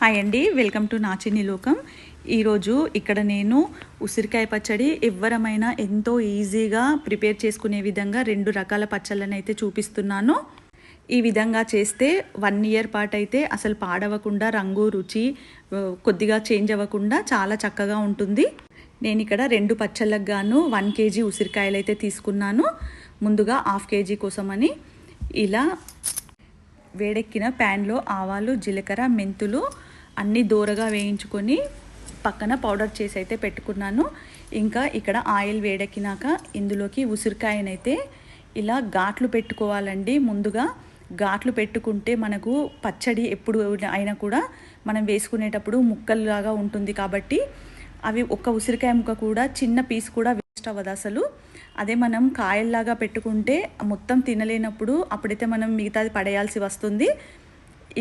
Hi అండి welcome to నాచిని లోకం ఈరోజు ఇక్కడ నేను ఉసిరికాయ పచ్చడి ఎవ్వరమైనా ఎంతో ఈజీగా ప్రిపేర్ చేసుకునే విధంగా రెండు రకాల పచ్చళ్ళని అయితే చూపిస్తున్నాను. ఈ విధంగా చేస్తే వన్ ఇయర్ పాటు అయితే అసలు పాడవకుండా రంగు రుచి కొద్దిగా చేంజ్ అవ్వకుండా చాలా చక్కగా ఉంటుంది. నేను ఇక్కడ రెండు పచ్చళ్ళకు గాను వన్ కేజీ ఉసిరికాయలు అయితే తీసుకున్నాను. ముందుగా హాఫ్ కేజీ కోసమని ఇలా వేడెక్కిన ప్యాన్లో ఆవాలు జీలకర్ర మెంతులు అన్నీ దూరగా వేయించుకొని పక్కన పౌడర్ చేసి అయితే పెట్టుకున్నాను. ఇంకా ఇక్కడ ఆయిల్ వేడెక్కినాక ఇందులోకి ఉసిరికాయనైతే ఇలా ఘాట్లు పెట్టుకోవాలండి. ముందుగా ఘాట్లు పెట్టుకుంటే మనకు పచ్చడి ఎప్పుడు అయినా కూడా మనం వేసుకునేటప్పుడు ముక్కల్లాగా ఉంటుంది కాబట్టి అవి ఒక్క ఉసిరికాయ ముక్క కూడా చిన్న పీస్ కూడా వేస్ట్ అవ్వదు అసలు. అదే మనం కాయల్లాగా పెట్టుకుంటే మొత్తం తినలేనప్పుడు అప్పుడైతే మనం మిగతాది పడేయాల్సి వస్తుంది.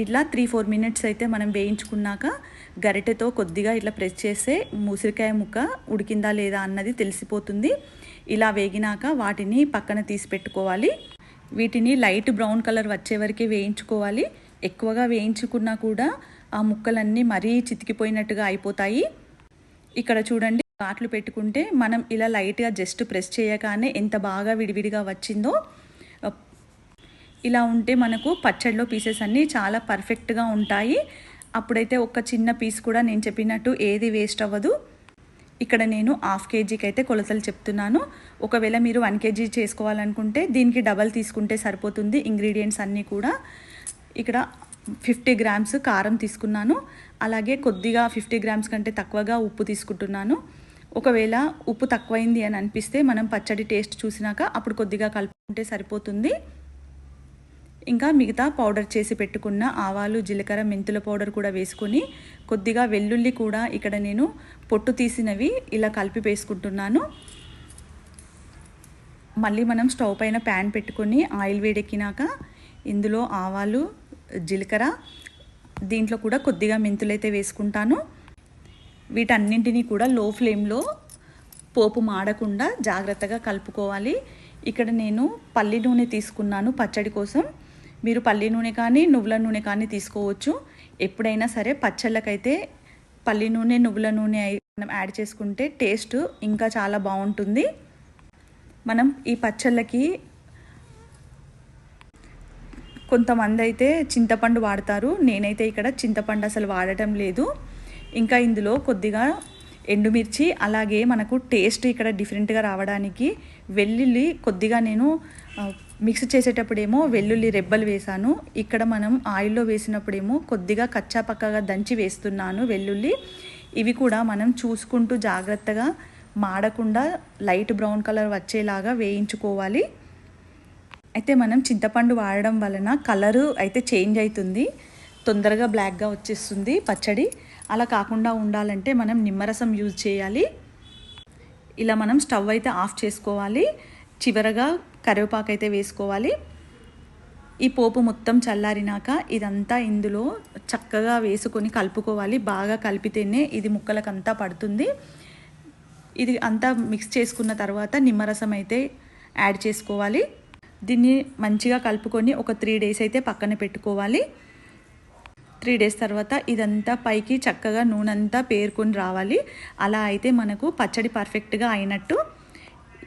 ఇట్లా త్రీ ఫోర్ మినిట్స్ అయితే మనం వేయించుకున్నాక గరిటెతో కొద్దిగా ఇట్లా ప్రెస్ చేస్తే ముసిరికాయ ముక్క ఉడికిందా లేదా అన్నది తెలిసిపోతుంది. ఇలా వేగినాక వాటిని పక్కన తీసి పెట్టుకోవాలి. వీటిని లైట్ బ్రౌన్ కలర్ వచ్చే వరకే వేయించుకోవాలి. ఎక్కువగా వేయించుకున్నా కూడా ఆ ముక్కలన్నీ మరీ చితికిపోయినట్టుగా అయిపోతాయి. ఇక్కడ చూడండి ఘాట్లు పెట్టుకుంటే మనం ఇలా లైట్గా జస్ట్ ప్రెస్ చేయగానే ఎంత బాగా విడివిడిగా వచ్చిందో ఇలా ఉంటే మనకు పచ్చడిలో పీసెస్ అన్నీ చాలా పర్ఫెక్ట్గా ఉంటాయి. అప్పుడైతే ఒక చిన్న పీస్ కూడా నేను చెప్పినట్టు ఏది వేస్ట్ అవ్వదు. ఇక్కడ నేను హాఫ్ కేజీకి అయితే కొలతలు చెప్తున్నాను. ఒకవేళ మీరు వన్ కేజీ చేసుకోవాలనుకుంటే దీనికి డబల్ తీసుకుంటే సరిపోతుంది ఇంగ్రీడియంట్స్ అన్నీ కూడా. ఇక్కడ ఫిఫ్టీ గ్రామ్స్ కారం తీసుకున్నాను. అలాగే కొద్దిగా ఫిఫ్టీ గ్రామ్స్ కంటే తక్కువగా ఉప్పు తీసుకుంటున్నాను. ఒకవేళ ఉప్పు తక్కువైంది అని అనిపిస్తే మనం పచ్చడి టేస్ట్ చూసినాక అప్పుడు కొద్దిగా కలుపుకుంటే సరిపోతుంది. ఇంకా మిగతా పౌడర్ చేసి పెట్టుకున్న ఆవాలు జీలకర్ర మెంతుల పౌడర్ కూడా వేసుకొని కొద్దిగా వెల్లుల్లి కూడా ఇక్కడ నేను పొట్టు తీసినవి ఇలా కలిపి వేసుకుంటున్నాను. మళ్ళీ మనం స్టవ్ పైన ప్యాన్ పెట్టుకొని ఆయిల్ వేడెక్కినాక ఇందులో ఆవాలు జీలకర్ర దీంట్లో కూడా కొద్దిగా మెంతులైతే వేసుకుంటాను. వీటన్నింటినీ కూడా లో ఫ్లేమ్లో పోపు మాడకుండా జాగ్రత్తగా కలుపుకోవాలి. ఇక్కడ నేను పల్లి నూనె తీసుకున్నాను పచ్చడి కోసం. మీరు పల్లి నూనె కానీ నువ్వుల నూనె కానీ తీసుకోవచ్చు. ఎప్పుడైనా సరే పచ్చళ్ళకైతే పల్లి నూనె నువ్వుల నూనె మనం యాడ్ చేసుకుంటే టేస్ట్ ఇంకా చాలా బాగుంటుంది. మనం ఈ పచ్చళ్ళకి కొంతమంది అయితే చింతపండు వాడతారు. నేనైతే ఇక్కడ చింతపండు అసలు వాడటం లేదు. ఇంకా ఇందులో కొద్దిగా ఎండుమిర్చి అలాగే మనకు టేస్ట్ ఇక్కడ డిఫరెంట్గా రావడానికి వెల్లుల్లి కొద్దిగా నేను మిక్స్ చేసేటప్పుడేమో వెల్లుల్లి రెబ్బలు వేసాను ఇక్కడ మనం ఆయిల్లో వేసినప్పుడేమో కొద్దిగా కచ్చా పక్కగా దంచి వేస్తున్నాను వెల్లుల్లి. ఇవి కూడా మనం చూసుకుంటూ జాగ్రత్తగా మాడకుండా లైట్ బ్రౌన్ కలర్ వచ్చేలాగా వేయించుకోవాలి. అయితే మనం చింతపండు వాడడం వలన కలరు అయితే చేంజ్ అవుతుంది. తొందరగా బ్లాక్గా వచ్చేస్తుంది పచ్చడి. అలా కాకుండా ఉండాలంటే మనం నిమ్మరసం యూజ్ చేయాలి. ఇలా మనం స్టవ్ అయితే ఆఫ్ చేసుకోవాలి. చివరగా కరివేపాకు అయితే వేసుకోవాలి. ఈ పోపు మొత్తం చల్లారినాక ఇదంతా ఇందులో చక్కగా వేసుకొని కలుపుకోవాలి. బాగా కలిపితేనే ఇది ముక్కలకంతా పడుతుంది. ఇది అంతా మిక్స్ చేసుకున్న తర్వాత నిమ్మరసం అయితే యాడ్ చేసుకోవాలి. దీన్ని మంచిగా కలుపుకొని ఒక త్రీ డేస్ అయితే పక్కన పెట్టుకోవాలి. త్రీ డేస్ తర్వాత ఇదంతా పైకి చక్కగా నూనె అంతా పేర్కొని రావాలి. అలా అయితే మనకు పచ్చడి పర్ఫెక్ట్గా అయినట్టు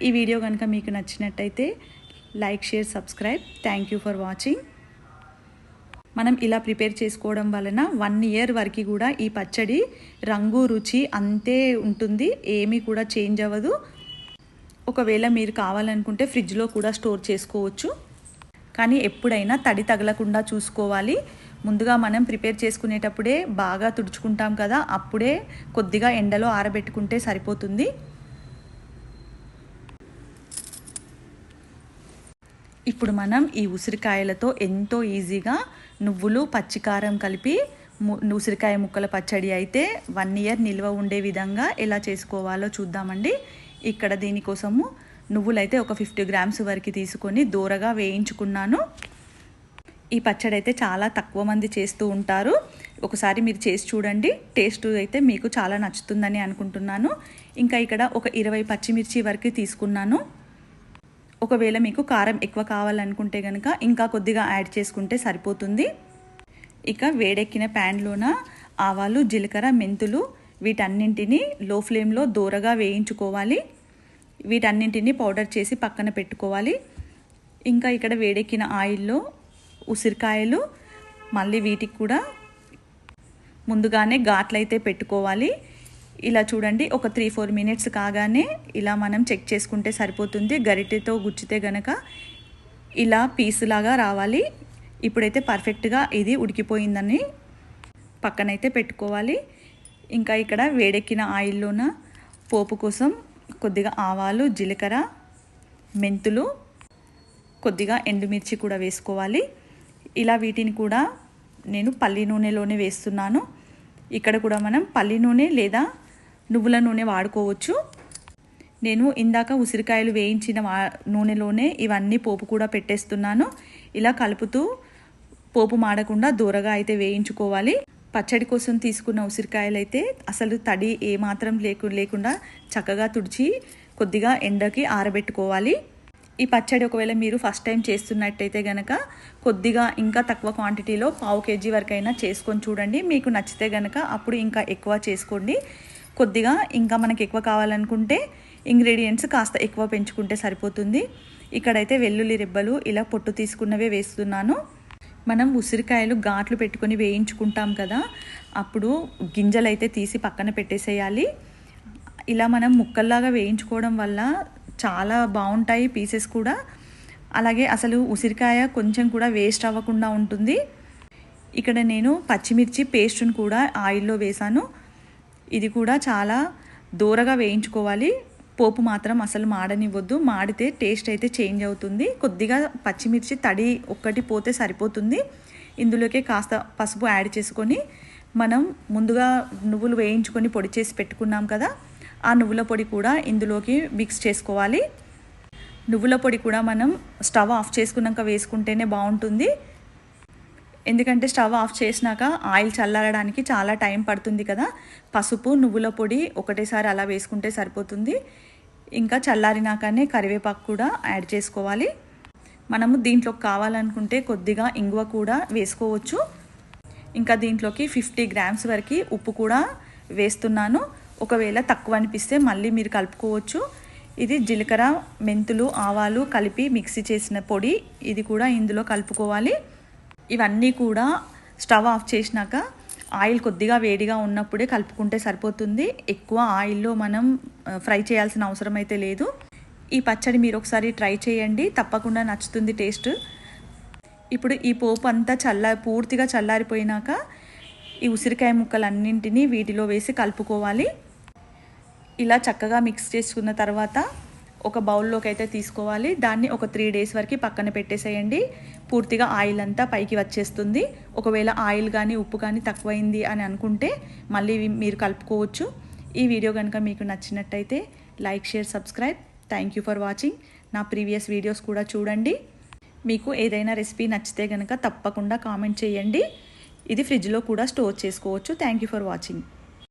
ఈ వీడియో కనుక మీకు నచ్చినట్టయితే like share subscribe. Thank you for watching మనం ఇలా ప్రిపేర్ చేసుకోవడం వలన వన్ ఇయర్ వరకు కూడా ఈ పచ్చడి రంగు రుచి అంతే ఉంటుంది. ఏమీ కూడా చేంజ్ అవ్వదు. ఒకవేళ మీరు కావాలనుకుంటే ఫ్రిడ్జ్లో కూడా స్టోర్ చేసుకోవచ్చు. కానీ ఎప్పుడైనా తడి తగలకుండా చూసుకోవాలి. ముందుగా మనం ప్రిపేర్ చేసుకునేటప్పుడే బాగా తుడుచుకుంటాం కదా అప్పుడే కొద్దిగా ఎండలో ఆరబెట్టుకుంటే సరిపోతుంది. ఇప్పుడు మనం ఈ ఉసిరికాయలతో ఎంతో ఈజీగా నువ్వులు పచ్చికారం కలిపి ము- ఉసిరికాయ ముక్కల పచ్చడి అయితే వన్ ఇయర్ నిల్వ ఉండే విధంగా ఎలా చేసుకోవాలో చూద్దామండి. ఇక్కడ దీనికోసము నువ్వులైతే ఒక ఫిఫ్టీ గ్రామ్స్ వరకు తీసుకొని దూరగా వేయించుకున్నాను. ఈ పచ్చడి అయితే చాలా తక్కువ మంది చేస్తూ ఉంటారు. ఒకసారి మీరు చేసి చూడండి. టేస్ట్ అయితే మీకు చాలా నచ్చుతుందని అనుకుంటున్నాను. ఇంకా ఇక్కడ ఒక ఇరవై పచ్చిమిర్చి వరకు తీసుకున్నాను. ఒకవేళ మీకు కారం ఎక్కువ కావాలనుకుంటే కనుక ఇంకా కొద్దిగా యాడ్ చేసుకుంటే సరిపోతుంది. ఇక వేడెక్కిన ప్యాన్లోన ఆవాలు జీలకర్ర మెంతులు వీటన్నింటినీ లో ఫ్లేమ్లో దూరగా వేయించుకోవాలి. వీటన్నింటినీ పౌడర్ చేసి పక్కన పెట్టుకోవాలి. ఇంకా ఇక్కడ వేడెక్కిన ఆయిల్లో ఉసిరికాయలు మళ్ళీ వీటికి కూడా ముందుగానే ఘాట్లయితే పెట్టుకోవాలి. ఇలా చూడండి ఒక త్రీ ఫోర్ మినిట్స్ కాగానే ఇలా మనం చెక్ చేసుకుంటే సరిపోతుంది. గరిటెతో గుచ్చితే గనక ఇలా పీసులాగా రావాలి. ఇప్పుడైతే పర్ఫెక్ట్గా ఇది ఉడికిపోయిందని పక్కనైతే పెట్టుకోవాలి. ఇంకా ఇక్కడ వేడెక్కిన ఆయిల్లోన పోపు కోసం కొద్దిగా ఆవాలు జీలకర్ర మెంతులు కొద్దిగా ఎండుమిర్చి కూడా వేసుకోవాలి. ఇలా వీటిని కూడా నేను పల్లి నూనెలోనే వేస్తున్నాను. ఇక్కడ కూడా మనం పల్లి నూనె లేదా నువ్వుల నూనె వాడుకోవచ్చు. నేను ఇందాక ఉసిరికాయలు వేయించిన వా నూనెలోనే ఇవన్నీ పోపు కూడా పెట్టేస్తున్నాను. ఇలా కలుపుతూ పోపు మాడకుండా దూరగా అయితే వేయించుకోవాలి. పచ్చడి కోసం తీసుకున్న ఉసిరికాయలు అయితే అసలు తడి ఏమాత్రం లేకు లేకుండా చక్కగా తుడిచి కొద్దిగా ఎండకి ఆరబెట్టుకోవాలి. ఈ పచ్చడి ఒకవేళ మీరు ఫస్ట్ టైం చేస్తున్నట్టయితే గనక కొద్దిగా ఇంకా తక్కువ క్వాంటిటీలో పావు కేజీ వరకైనా చేసుకొని చూడండి. మీకు నచ్చితే గనక అప్పుడు ఇంకా ఎక్కువ చేసుకోండి. కొద్దిగా ఇంకా మనకి ఎక్కువ కావాలనుకుంటే ఇంగ్రీడియంట్స్ కాస్త ఎక్కువ పెంచుకుంటే సరిపోతుంది. ఇక్కడైతే వెల్లుల్లి రెబ్బలు ఇలా పొట్టు తీసుకున్నవే వేస్తున్నాను. మనం ఉసిరికాయలు ఘాట్లు పెట్టుకొని వేయించుకుంటాం కదా అప్పుడు గింజలు అయితే తీసి పక్కన పెట్టేసేయాలి. ఇలా మనం ముక్కల్లాగా వేయించుకోవడం వల్ల చాలా బాగుంటాయి పీసెస్ కూడా. అలాగే అసలు ఉసిరికాయ కొంచెం కూడా వేస్ట్ అవ్వకుండా ఉంటుంది. ఇక్కడ నేను పచ్చిమిర్చి పేస్ట్ను కూడా ఆయిల్లో వేశాను ఇది కూడా చాలా దూరగా వేయించుకోవాలి. పోపు మాత్రం అసలు మాడనివ్వద్దు. మాడితే టేస్ట్ అయితే చేంజ్ అవుతుంది. కొద్దిగా పచ్చిమిర్చి తడి ఒక్కటి పోతే సరిపోతుంది. ఇందులోకే కాస్త పసుపు యాడ్ చేసుకొని మనం ముందుగా నువ్వులు వేయించుకొని పొడి చేసి పెట్టుకున్నాం కదా ఆ నువ్వుల పొడి కూడా ఇందులోకి మిక్స్ చేసుకోవాలి. నువ్వుల పొడి కూడా మనం స్టవ్ ఆఫ్ చేసుకున్నాక వేసుకుంటేనే బాగుంటుంది. ఎందుకంటే స్టవ్ ఆఫ్ చేసినాక ఆయిల్ చల్లారడానికి చాలా టైం పడుతుంది కదా. పసుపు నువ్వుల పొడి ఒకటేసారి అలా వేసుకుంటే సరిపోతుంది. ఇంకా చల్లారినాకనే కరివేపాకు కూడా యాడ్ చేసుకోవాలి. మనము దీంట్లోకి కావాలనుకుంటే కొద్దిగా ఇంగువ కూడా వేసుకోవచ్చు. ఇంకా దీంట్లోకి ఫిఫ్టీ గ్రామ్స్ వరకు ఉప్పు కూడా వేస్తున్నాను. ఒకవేళ తక్కువ అనిపిస్తే మళ్ళీ మీరు కలుపుకోవచ్చు. ఇది జీలకర్ర మెంతులు ఆవాలు కలిపి మిక్సీ చేసిన పొడి. ఇది కూడా ఇందులో కలుపుకోవాలి. ఇవన్నీ కూడా స్టవ్ ఆఫ్ చేసినాక ఆయిల్ కొద్దిగా వేడిగా ఉన్నప్పుడే కలుపుకుంటే సరిపోతుంది. ఎక్కువ ఆయిల్లో మనం ఫ్రై చేయాల్సిన అవసరం అయితే లేదు. ఈ పచ్చడి మీరు ఒకసారి ట్రై చేయండి. తప్పకుండా నచ్చుతుంది టేస్ట్. ఇప్పుడు ఈ పోపు అంతా చల్ల పూర్తిగా చల్లారిపోయినాక ఈ ఉసిరికాయ ముక్కలన్నింటినీ వీటిలో వేసి కలుపుకోవాలి. ఇలా చక్కగా మిక్స్ చేసుకున్న తర్వాత ఒక బౌల్లోకి అయితే తీసుకోవాలి. దాన్ని ఒక త్రీ డేస్ వరకు పక్కన పెట్టేసేయండి. పూర్తిగా ఆయిల్ అంతా పైకి వచ్చేస్తుంది. ఒకవేళ ఆయిల్ కానీ ఉప్పు కానీ తక్కువైంది అని అనుకుంటే మళ్ళీ మీరు కలుపుకోవచ్చు. ఈ వీడియో కనుక మీకు నచ్చినట్టయితే like share subscribe. Thank you for watching నా ప్రీవియస్ వీడియోస్ కూడా చూడండి. మీకు ఏదైనా రెసిపీ నచ్చితే కనుక తప్పకుండా కామెంట్ చేయండి. ఇది ఫ్రిడ్జ్లో కూడా స్టోర్ చేసుకోవచ్చు. Thank you for watching